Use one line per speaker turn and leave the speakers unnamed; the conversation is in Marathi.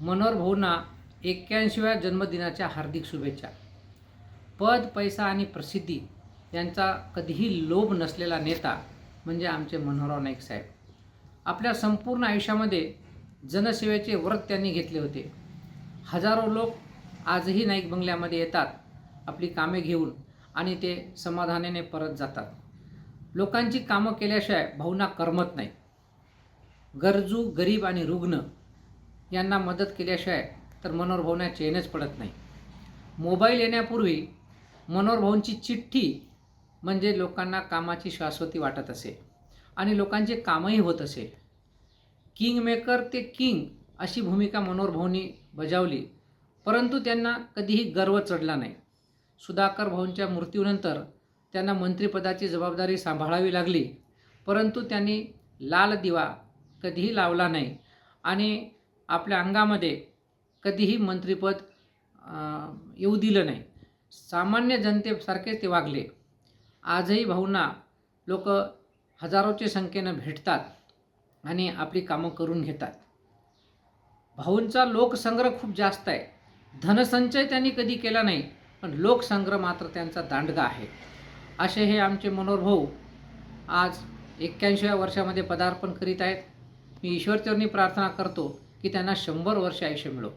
मनोहर भाऊंना एक्क्याऐंशीव्या जन्मदिनाच्या हार्दिक शुभेच्छा. पद पैसा आणि प्रसिद्धी यांचा कधीही लोभ नसलेला नेता म्हणजे आमचे मनोहरराव नाईक साहेब. आपल्या संपूर्ण आयुष्यामध्ये जनसेवेचे व्रत त्यांनी घेतले होते. हजारो लोक आजही नाईक बंगल्यामध्ये येतात आपली कामे घेऊन आणि ते समाधानाने परत जातात. लोकांची कामं केल्याशिवाय भाऊंना करमत नाही. गरजू गरीब आणि रुग्ण यांना मदत केल्याशिवाय तर मनोहर भाऊंना पडत नाही. मोबाईल येण्यापूर्वी मनोहर भाऊंची चिठ्ठी म्हणजे लोकांना कामाची शाश्वती वाटत असे आणि लोकांचे कामही होत असे. किंग मेकर ते किंग अशी भूमिका मनोहर भाऊंनी बजावली परंतु त्यांना कधीही गर्व चढला नाही. सुधाकर भाऊंच्या मृत्यूनंतर त्यांना मंत्रिपदाची जबाबदारी सांभाळावी लागली परंतु त्यांनी लाल दिवा कधीही लावला नाही आणि आपल्या अंगामध्ये कधीही मंत्रिपद येऊ दिलं नाही. सामान्य जनतेसारखेच ते वागले. आजही भाऊंना लोक हजारोच्या संख्येनं भेटतात आणि आपली कामं करून घेतात. भाऊंचा लोकसंग्रह खूप जास्त आहे. धनसंचय त्यांनी कधी केला नाही पण लोकसंग्रह मात्र त्यांचा दांडगा आहे. असे हे आमचे मनोहर भाऊ आज एक्क्याऐंशीव्या वर्षामध्ये पदार्पण करीत आहेत. मी ईश्वरचरणी प्रार्थना करतो. की त्यांना शंभर वर्ष आयुष्य मिळो.